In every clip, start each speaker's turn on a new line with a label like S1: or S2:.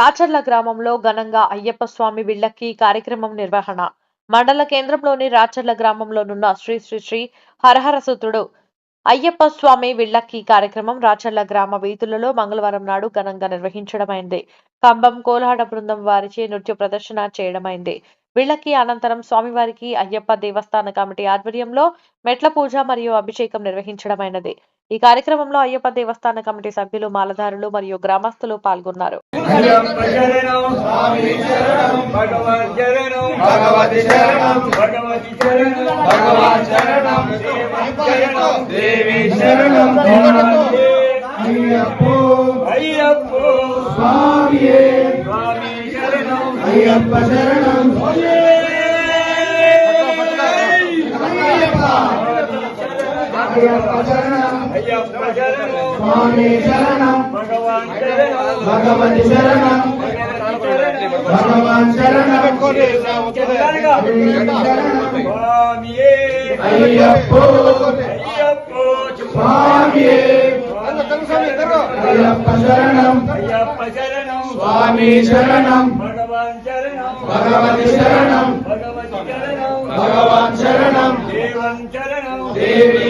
S1: రాచర్ల గ్రామంలో ఘనంగా అయ్యప్ప స్వామి విళ్ళకి కార్యక్రమం నిర్వహణ. మండల కేంద్రంలోని రాచర్ల గ్రామంలోనున్న శ్రీ శ్రీ శ్రీ హరహరసుతుడు అయ్యప్ప స్వామి విళ్ళక్కి కార్యక్రమం రాచర్ల గ్రామ వీధులలో మంగళవారం నాడు ఘనంగా నిర్వహించడమైంది. కంబం కోలాట బృందం వారిచే నృత్య ప్రదర్శన చేయడమైంది. వీళ్ళకి అనంతరం స్వామివారికి అయ్యప్ప దేవస్థాన కమిటీ ఆధ్వర్యంలో మెట్ల పూజ మరియు అభిషేకం నిర్వహించడమైనది. ఈ కార్యక్రమంలో అయ్యప్ప దేవస్థాన కమిటీ సభ్యులు మాలధారులు మరియు గ్రామస్తులు పాల్గొన్నారు.
S2: అయ్యప్ప శరణం అయ్యప్పో అయ్యప్ప శరణం
S3: స్వామి శరణం.
S2: భగవాన్ శరణం
S3: భగవతి శరణం. భగవాన్ శరణం.
S2: స్వామియే
S3: అయ్యప్పో.
S2: అయ్యప్పో
S3: స్వామియే అయ్యప్ప శరణం.
S2: అయ్యప్ప శరణం
S3: స్వామి శరణం.
S2: భగవాన్ శరణం
S3: భగవతి శరణం.
S2: భగవతి శరణం.
S3: భగవాన్ శరణం
S2: దేవం శరణం.
S3: దేవి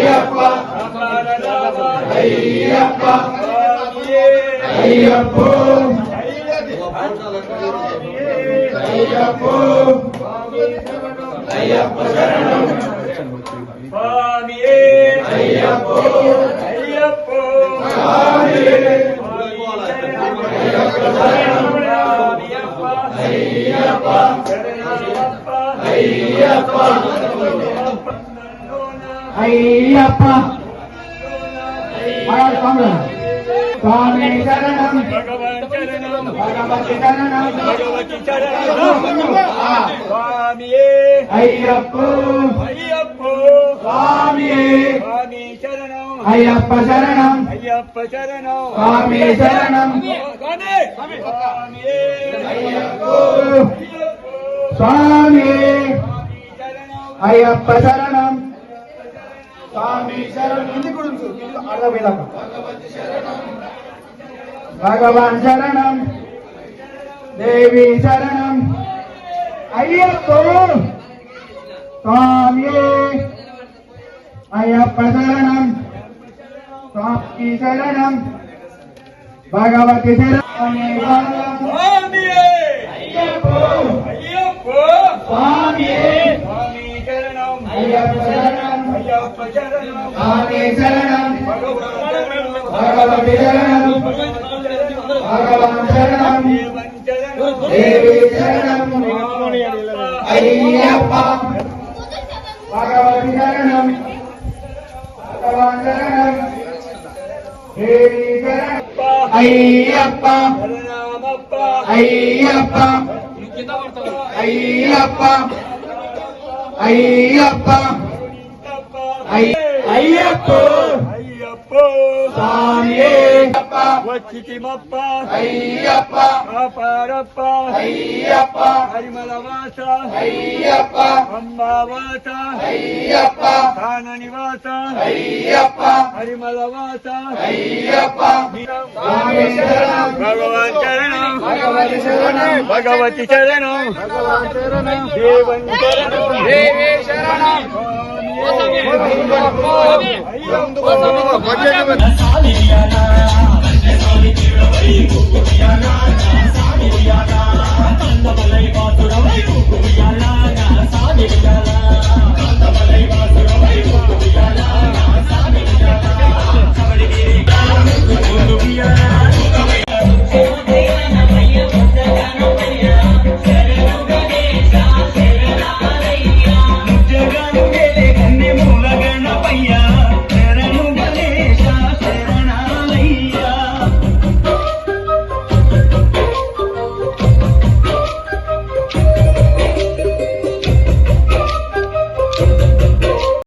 S3: అయ్యప్ప. అయ్యప్ప. అయ్యప్పో. అయ్యప్పో. అయ్యప్ప శరణం.
S2: స్వామియే.
S3: అయ్యప్పో.
S2: అయ్యప్పో.
S3: స్వామియే.
S2: అయ్యప్ప.
S3: అయ్యప్ప. అయ్యప్ప. శరణం
S2: భగవాన్ శరణం
S3: భగవతి శరణం
S2: భగవతి శరణం స్వామియే
S3: అయ్యప్పో
S2: అయ్యప్పో
S3: స్వామియే
S2: స్వామి శరణం
S3: అయ్యప్ప శరణం
S2: అయ్యప్ప శరణం
S3: స్వామి శరణం
S2: స్వామియే
S3: అయ్యప్పో
S2: అయ్యప్పో
S3: స్వామియే
S2: శరణం
S3: భగవాన్ శరణం. దేవి శరణం. అయ్యప్ప! స్వామి అయ్యప్ప శరణం. స్వామి శరణం. భగవతి శరణం.
S2: స్వామియే!
S3: అయ్యప్ప! స్వామి అయ్యప్ప శరణం. భగవతి శరణం భగవాన్ శరణం
S2: దేవన్ శరణం
S3: దేవి శరణం అయ్యప్ప భగవతి శరణం భగవాన్ శరణం దేవి శరణం అయ్యప్ప
S2: శరణమప్ప
S3: అయ్యప్ప అయ్యప్ప అయ్యప్ప అయ్య- అయ్యప్ప
S2: అయ్యప్పో
S3: స్వామియే
S2: వచ్చితిమప్ప
S3: అయ్యప్ప
S2: కాపారప్ప
S3: అయ్యప్ప
S2: హరిమలవాస
S3: అయ్యప్ప
S2: అంబావాస
S3: అయ్యప్ప
S2: స్థాన నివాస
S3: అయ్యప్ప
S2: హరిమలవాస
S3: అయ్యప్ప స్వామి శరణం
S2: భగవాన్ శరణం
S3: భగవతి